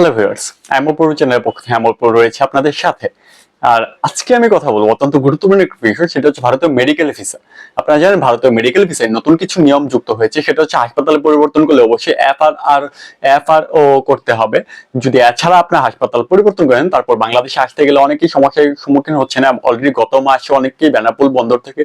Hello viewers অ্যামোপুর চ্যানেলের পক্ষ থেকে অ্যামোপুর রয়েছে আপনাদের সাথে। আর আজকে আমি কথা বলব অত্যন্ত গুরুত্বপূর্ণ একটা বিষয়, সেটা হচ্ছে ভারতীয় মেডিকেল ভিসা আপনারা জানেন ভারতীয় মেডিকেল ভিসায় নতুন কিছু নিয়ম যুক্ত হয়েছে, সেটা হচ্ছে হাসপাতালে পরিবর্তন করলে অবশ্যই এফআর আর এফআর ও করতে হবে। যদি এছাড়া আপনার হাসপাতাল পরিবর্তন করেন, তারপর বাংলাদেশে আসতে গেলে অনেকেই সমস্যার সম্মুখীন হচ্ছে না। অলরেডি গত মাসে অনেককেই বেনাপুল বন্দর থেকে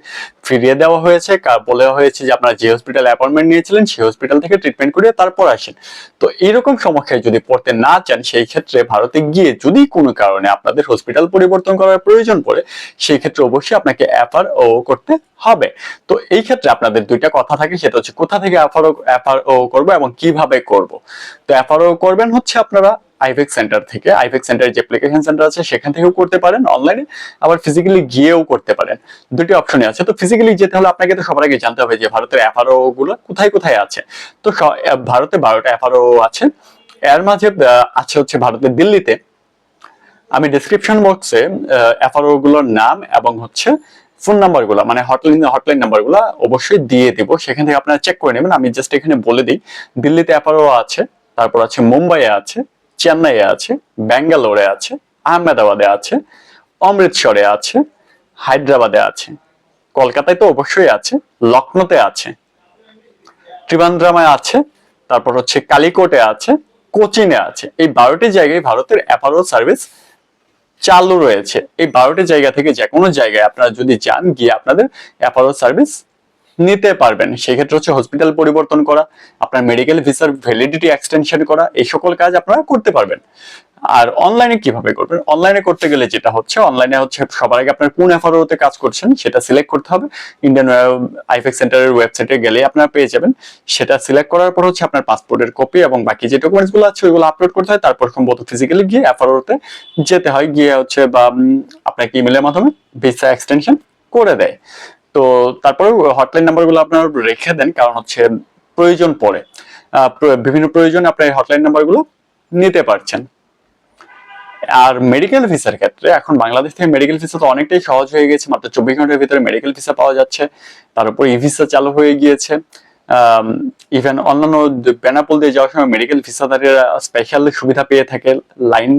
ফিরিয়ে দেওয়া হয়েছে। বলা হয়েছে যে আপনারা যে হসপিটাল অ্যাপয়েন্টমেন্ট নিয়েছিলেন, সেই হসপিটাল থেকে ট্রিটমেন্ট করিয়ে তারপর আসেন। তো এইরকম সমস্যায় যদি পড়তে না চান, সেই ক্ষেত্রে ভারতে গিয়ে যদি কোনো কারণে আপনাদের হসপিটাল পরিবর্তন করার প্রয়োজন পড়ে, সেই ক্ষেত্রে অবশ্যই আপনাকে এফআর ও করতে হবে। তো এই ক্ষেত্রে আপনাদের দুইটা কথা থাকে, সেটা হচ্ছে কোথা থেকে এফআর এফআর ও করব এবং কীভাবে করব। তো এফআর ও করবেন হচ্ছে আপনারা আইভেক সেন্টার থেকে। আইভেক সেন্টারের যে অ্যাপ্লিকেশন সেন্টার আছে, সেখান থেকেও করতে পারেন অনলাইনে আবার ফিজিক্যালি গিয়েও করতে পারেন। দুটি অপশনই আছে। তো ফিজিক্যালি যেতে হলে আপনাকে তো সবার আগে জানতে হবে যে ভারতের এফআরও গুলো কোথায় কোথায় আছে। তো ভারতে বারোটা এফআরও আছে। এর মাঝে আছে হচ্ছে ভারতের দিল্লিতে। আমি ডেসক্রিপশন বক্সে এফআরও গুলোর নাম এবং হচ্ছে ফোন নাম্বারগুলো মানে হটলাইন হটলাইন নাম্বারগুলো অবশ্যই দিয়ে দিব। সেখান থেকে আপনারা চেক করে নেবেন। আমি জাস্ট এখানে বলে দিই, দিল্লিতে এফআরও আছে, তারপর আছে মুম্বাইয়ে আছে, চেন্নাইয়ে আছে, ব্যাঙ্গালোরে আছে, আহমেদাবাদে আছে, অমৃতসরে আছে, হায়দ্রাবাদে আছে, কলকাতায় তো অবশ্যই আছে লখনৌতে আছে ত্রিবান্দ্রামায় আছে, তারপর হচ্ছে কালিকোটে আছে, কোচিনে আছে। এই বারোটি জায়গায় ভারতের অ্যাপারো সার্ভিস চালু রয়েছে। এই বারোটি জায়গা থেকে যে কোনো জায়গায় আপনারা যদি যান, গিয়ে আপনাদের অ্যাপারো সার্ভিস নিতে পারবেন। সেক্ষেত্রে হচ্ছে হসপিটাল পরিবর্তন করা, আপনার মেডিকেল ভিসার ভ্যালিডিটি এক্সটেনশন করা, এই সকল কাজ আপনারা করতে পারবেন। আর অনলাইনে কীভাবে করবেন? অনলাইনে করতে গেলে যেটা হচ্ছে অনলাইনে হচ্ছে সবার আগে আপনার কোন এফআরওতে কাজ করছেন, সেটা সিলেক্ট করতে হবে। ইন্ডিয়ান আইফেক্স সেন্টারের ওয়েবসাইটে গেলে আপনারা পেয়ে যাবেন। সেটা সিলেক্ট করার পর হচ্ছে আপনার পাসপোর্টের কপি এবং বাকি যে ডকুমেন্টসগুলো আছে, ওইগুলো আপলোড করতে হয়। তারপর সম্ভবত ফিজিক্যালি গিয়ে এফআরওতে যেতে হয়। গিয়ে হচ্ছে, বা আপনাকে ইমেলের মাধ্যমে ভিসা এক্সটেনশন করে দেয়। তো তারপরে হটলাইন নাম্বারগুলো আপনার রেখে দেন, কারণ হচ্ছে প্রয়োজন পড়ে। বিভিন্ন প্রয়োজনে আপনার হটলাইন নাম্বারগুলো নিতে পারছেন। আর মেডিকেল ভিসার ক্ষেত্রে এখন বাংলাদেশ থেকে মেডিকেল ভিসা তো অনেকটাই সহজ হয়ে গেছে, মাত্র চব্বিশ ঘণ্টার ভিতরে মেডিকেল ভিসা পাওয়া যাচ্ছে। তার উপর ই ভিসা চালু হয়ে গিয়েছে। ইভেন অন্যান্য বেনাপোল দিয়ে যাওয়ার সময় মেডিকেল ভিসাদারেরা স্পেশাল সুবিধা পেয়ে থাকে লাইন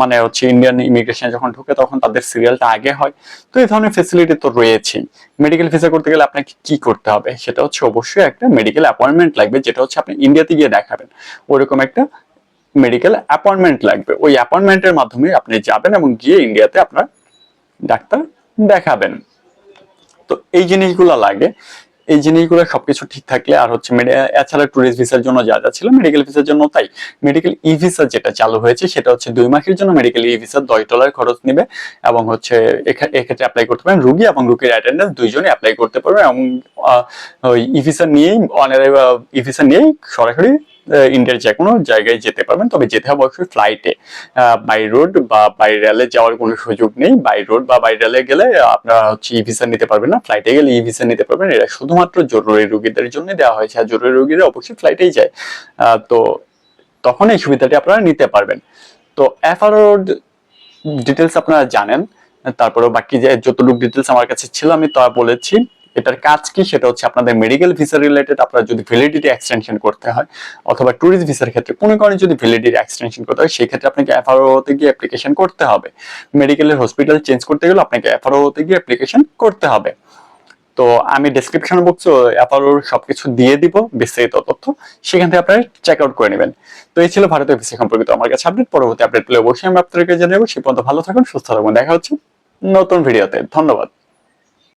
মানে হচ্ছে ইন্ডিয়ান ইমিগ্রেশন যখন ঢুকে তখন তাদের সিরিয়ালটা আগে হয়। তো এই ধরনের ফেসিলিটি তো রয়েছেই মেডিকেল ভিসা করতে গেলে আপনাকে কি করতে হবে? সেটা হচ্ছে অবশ্যই একটা মেডিকেল অ্যাপয়েন্টমেন্ট লাগবে, যেটা হচ্ছে আপনি ইন্ডিয়াতে গিয়ে দেখাবেন। ওইরকম একটা মেডিকেল অ্যাপয়েন্টমেন্ট লাগবে। ওই অ্যাপয়েন্টমেন্টের মাধ্যমে আপনি যাবেন এবং গিয়ে ইন্ডিয়াতে আপনার ডাক্তার দেখাবেন। তো এই জিনিসগুলো লাগে। এই জিনিসগুলো সবকিছু ঠিক থাকলে আর হচ্ছে এছাড়া ট্যুরিস্ট ভিসার জন্য যা যা ছিল মেডিকেল ভিসার জন্য তাই। মেডিকেল ই ভিসা যেটা চালু হয়েছে সেটা হচ্ছে দুই মাসের জন্য মেডিকেল ই ভিসা দশ ডলার খরচ নেবে এবং হচ্ছে এক্ষেত্রে অ্যাপ্লাই করতে পারেন রুগী এবং রুগীর অ্যাটেন্ডেন্স দুইজনে অ্যাপ্লাই করতে পারবেন এবং ই ভিসা নিয়েই অনারারি ই ভিসা নিয়েই সরাসরি ইন্ডিয়ার যে কোনো জায়গায় যেতে পারবেন। তবে যেতে হবে অবশ্যই ফ্লাইটে বাই রোড বা বাই রেলে যাওয়ার কোনো সুযোগ নেই। বাই রোড বা বাই রেলে গেলে আপনারা হচ্ছে ই ভিসা নিতে পারবেন না। ফ্লাইটে গেলে ই ভিসা নিতে পারবেন। এটা শুধুমাত্র জরুরি রোগীদের জন্য দেওয়া হয়েছে। আর জরুরি রোগীরা অবশ্যই ফ্লাইটেই যায়। তো তখন এই সুবিধাটি আপনারা নিতে পারবেন। তো এফআরও ডিটেলস আপনারা জানেন। তারপরে বাকি যে যতটুকু ডিটেলস আমার কাছে ছিল, আমি তা বলেছি। এটার কাজ কি? সেটা হচ্ছে আপনাদের মেডিকেল ভিসা রিলেটেড আপনারা যদি ভ্যালিডিটি এক্সটেনশন করতে হয়, অথবা ট্যুরিস্ট ভিসার ক্ষেত্রে কোনো কারণে যদি ভ্যালিডিটি এক্সটেনশন করতে হয় সেই ক্ষেত্রে আপনাকে এফআরওতে গিয়ে অ্যাপ্লিকেশন করতে হবে। মেডিকেলের হসপিটাল চেঞ্জ করতে গেলে আপনাকে এফআরওতে গিয়ে অ্যাপ্লিকেশন করতে হবে। তো আমি ডেসক্রিপশন বক্সে অ্যাপারোর সবকিছু দিয়ে দিব, বিস্তারিত তথ্য, সেখান থেকে আপনারা চেক আউট করে নেবেন। তো এই ছিল ভারতীয় ভিসা সম্পর্কিত আমার কাছে আপডেট পরবর্তী আপডেট পেলে অবশ্যই আমি আপনাদেরকে জানাব সে পর্যন্ত ভালো থাকুন, সুস্থ থাকুন। দেখা হচ্ছে নতুন ভিডিওতে ধন্যবাদ।